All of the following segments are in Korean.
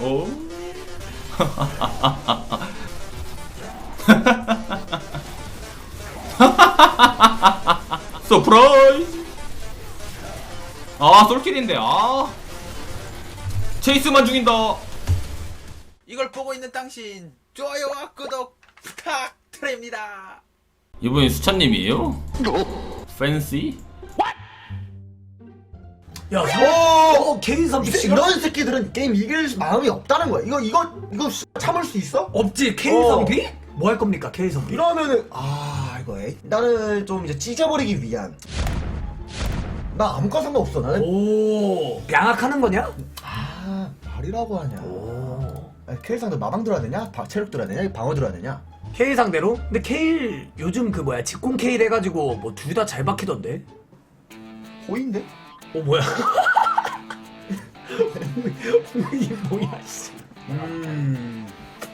오. 서프라이즈. 아 솔킬인데 아. 체이스만 죽인다. 이걸 보고 있는 당신 좋아요와 구독 부탁드립니다. 이분이 수찬님이에요? 팬시? 야, 오! K3 이 새- 이런 새끼들은 게임 이길 마음이 없다는 거야. 이거 이거 이거 씨, 참을 수 있어? 없지 K3B? 뭐할 겁니까 K3B? 이러면은 아 이거 에 나는 좀 이제 찢어버리기 위한. 나 아무것도 상관없어. 나는 오 양악하는 거냐? 아 말이라고 하냐. 오 케일 상대 마방 들어야 되냐? 바- 체력 들어야 되냐? 방어 들어야 되냐? K 상대로? 근데 K 요즘 그 뭐야 직공 K 해가지고 뭐 둘 다 잘 박히던데? 호인데? 어 뭐야? 호이 뭐야 씨 음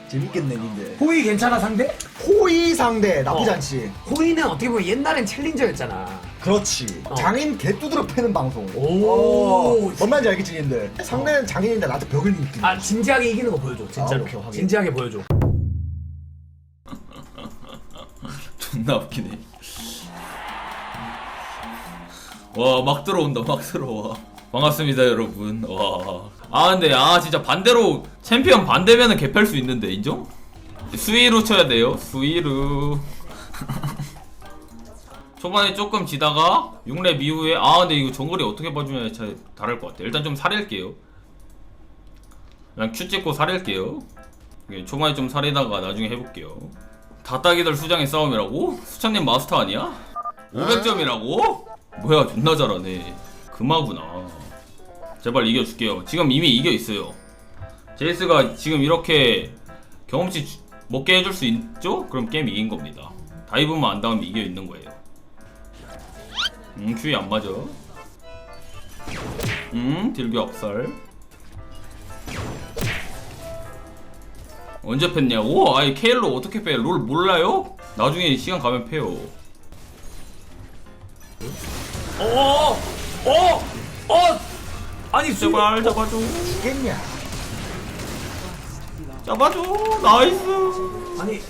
재밌겠네 근데. 호이 괜찮아 상대? 호이 상대 나쁘지 어. 않지. 호이는 어떻게 보면 옛날엔 챌린저였잖아 그렇지. 어. 장인 개뚜드러 패는 방송. 오. 어, 뭔 말인지 알겠지 근데. 상대는 장인인데 나한테 벽을 느끼는. 아 진지하게 이기는 거 보여줘 진짜로 아, 오케이, 확인. 진지하게 보여줘 존나 웃기네. 와, 막 들어온다, 막 들어와. 반갑습니다, 여러분. 와. 아, 근데, 아, 진짜 반대로, 챔피언 반대면은 개팰 수 있는데, 인정? 수위로 쳐야 돼요, 수위로. 초반에 조금 지다가, 6렙 이후에, 아, 근데 이거 정글이 어떻게 봐주냐에 잘 다를 것 같아. 일단 좀 사릴게요. 그냥 큐 찍고 사릴게요. 초반에 좀 사리다가 나중에 해볼게요. 다따기들 수장의 싸움이라고? 수창님 마스터 아니야? 500점이라고? 뭐야 존나 잘하네. 금화구나. 제발 이겨줄게요. 지금 이미 이겨 있어요. 제이스가 지금 이렇게 경험치 주- 먹게 해줄 수 있죠? 그럼 게임 이긴 겁니다. 다이브만 안 당하면 이겨 있는 거예요. 음 큐이 안 맞아. 음 딜교 압살. 언제 팼냐고? 아니 케일로 어떻게 빼? 롤 몰라요? 나중에 시간 가면 패요 어! 어! 어! 아니 수 제발 잡아줘 죽겠냐? 잡아줘 나이스 아니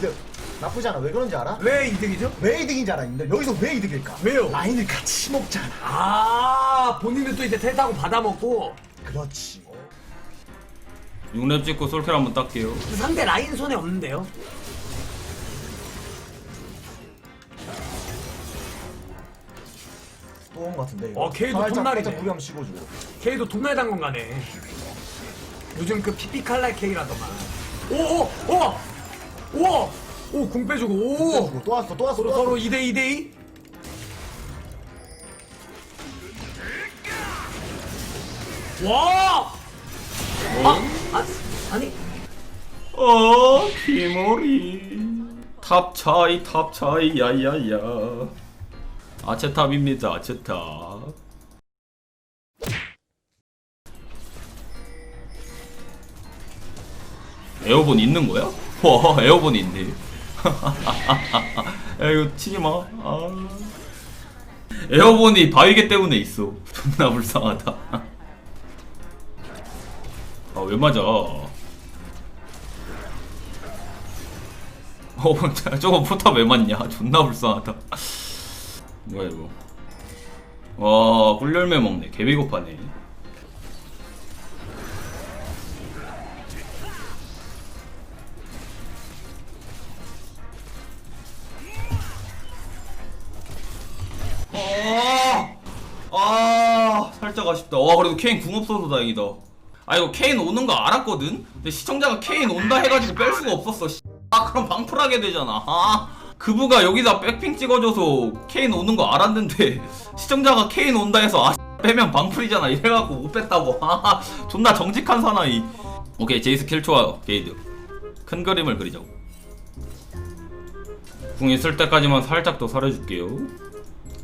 근데 나쁘지 않아. 왜 그런지 알아? 왜 이득이죠? 왜 이득인지 알아? 근데 여기서 왜 이득일까? 왜요? 라인을 같이 먹잖아. 아 본인은 또 이제 텔 타고 받아먹고 그렇지. 6렙 찍고 솔킬 한번 딸게요 상대 라인 손에 없는데요? 또온것 같은데. 이거. 어, 걔도 살짝. 살짝 구경 씹어주고. K도 돈날 당건 가네 요즘 그 피피칼날 K라더만 오 오 오! 오! 오 궁 빼주고 오! 또 왔어, 또 왔어, 또 서로 왔어. 서로 2대 2대 2 와! 아! 아 아니 어 키모리 탑 차이 탑 차이 야야야 아체탑입니다 아체탑 에어본 있는 거야? 와 에어본 있네 야 이거 치지마 아. 에어본이 바위개 때문에 있어 존나 불쌍하다 아 왜 맞아 어, 저거 포탑 왜 맞냐? 존나 불쌍하다. 뭐야 이거? 와, 꿀열매 먹네. 개비고파네. 아, 아, 살짝 아쉽다. 와, 그래도 케인 궁 없어서 다행이다. 아, 이거 케인 오는 거 알았거든? 근데 시청자가 케인 온다 해가지고 뺄 수가 없었어. 씨. 아 그럼 방풀하게 되잖아 아 그부가 여기다 백핑 찍어줘서 케인 오는 거 알았는데 시청자가 케인 온다 해서 아 빼면 방풀이잖아. 이래갖고 못 뺐다고. 아 존나 정직한 사나이. 오케이 제이스 킬 좋아요 게이드. 큰 그림을 그리자고. 궁 있을 때까지만 살짝 더 살려줄게요.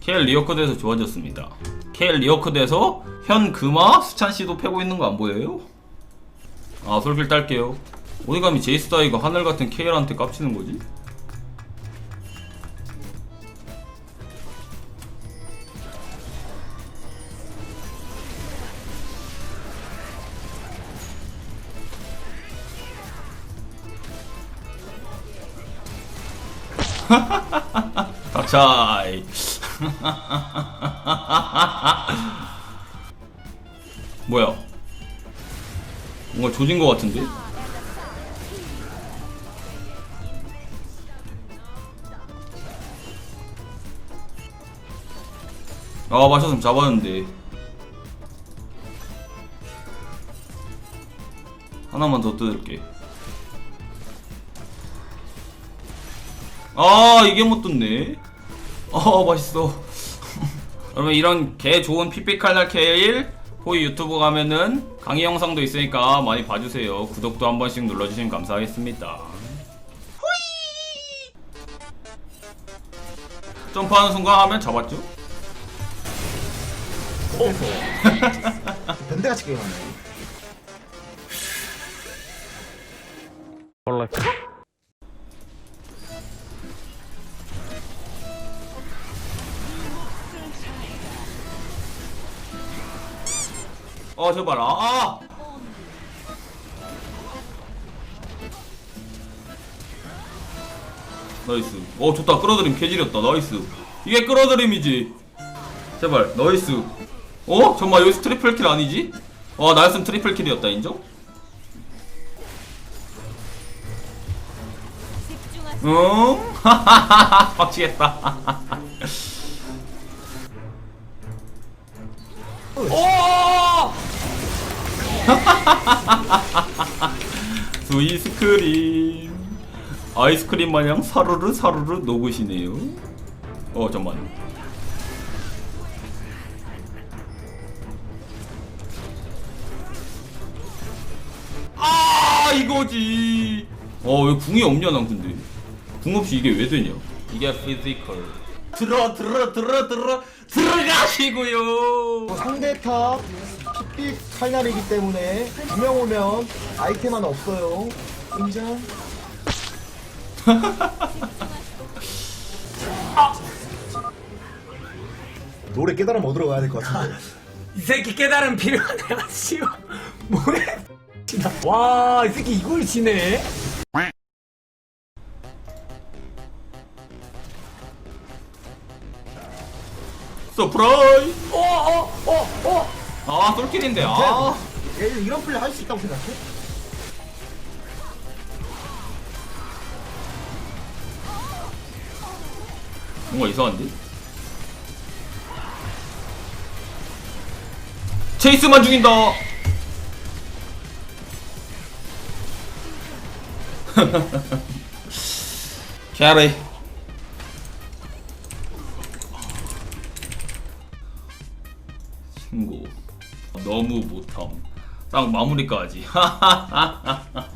KL 리어크드에서 좋아졌습니다. KL 리어크드에서 현 금화 수찬씨도 패고 있는 거 안 보여요? 아 솔필 딸게요. 어디 감히 제이스 다이가 하늘 같은 KL한테 깝치는 거지? 닥차이. 뭐야? 뭔가 조진 것 같은데? 아 마셨으면 잡았는데. 하나만 더 뜯을게 아 이게 못 뜯네. 아 맛있어. 여러분 이런 개 좋은 피피칼날 케일 호이 유튜브 가면은 강의 영상도 있으니까 많이 봐주세요. 구독도 한 번씩 눌러주시면 감사하겠습니다. 점프하는 순간 하면 잡았죠? 변대같이 게임하네. 어 제발 아, 아! 나이스 어 좋다 끌어들임 개지렸다 나이스 이게 끌어들임이지 제발 나이스 어? 정말 여기서 트리플 킬 아니지? 와 나였으면 트리플 킬이었다 인정? 응? 빡치겠다 오! 스위스크림. 아이스크림 마냥 사르르 사르르 녹으시네요. 어 잠만. 아 이거지. 어왜 궁이 없냐 난 근데. 궁 없이 이게 왜 되냐? 이게 피지컬 들어 들어 들어 들어 들어가시고요. 뭐 상대탑 픽픽 칼날이기 때문에 두 명 오면 아이템 하나 없어요. 인정. 노래 깨달음 얻으러 가야 될 것 같은데. 이 새끼 깨달음 필요하네. 아, 씨발. 뭐해? 와, 이 새끼 이걸 지네? 서프라이즈 어, 어, 어, 어. 아 솔킬인데 아얘 이런 플레이 할 수 있다고 생각해? 뭔가 이상한데? 체이스만 죽인다! 캐리 너무 못함. 딱 마무리까지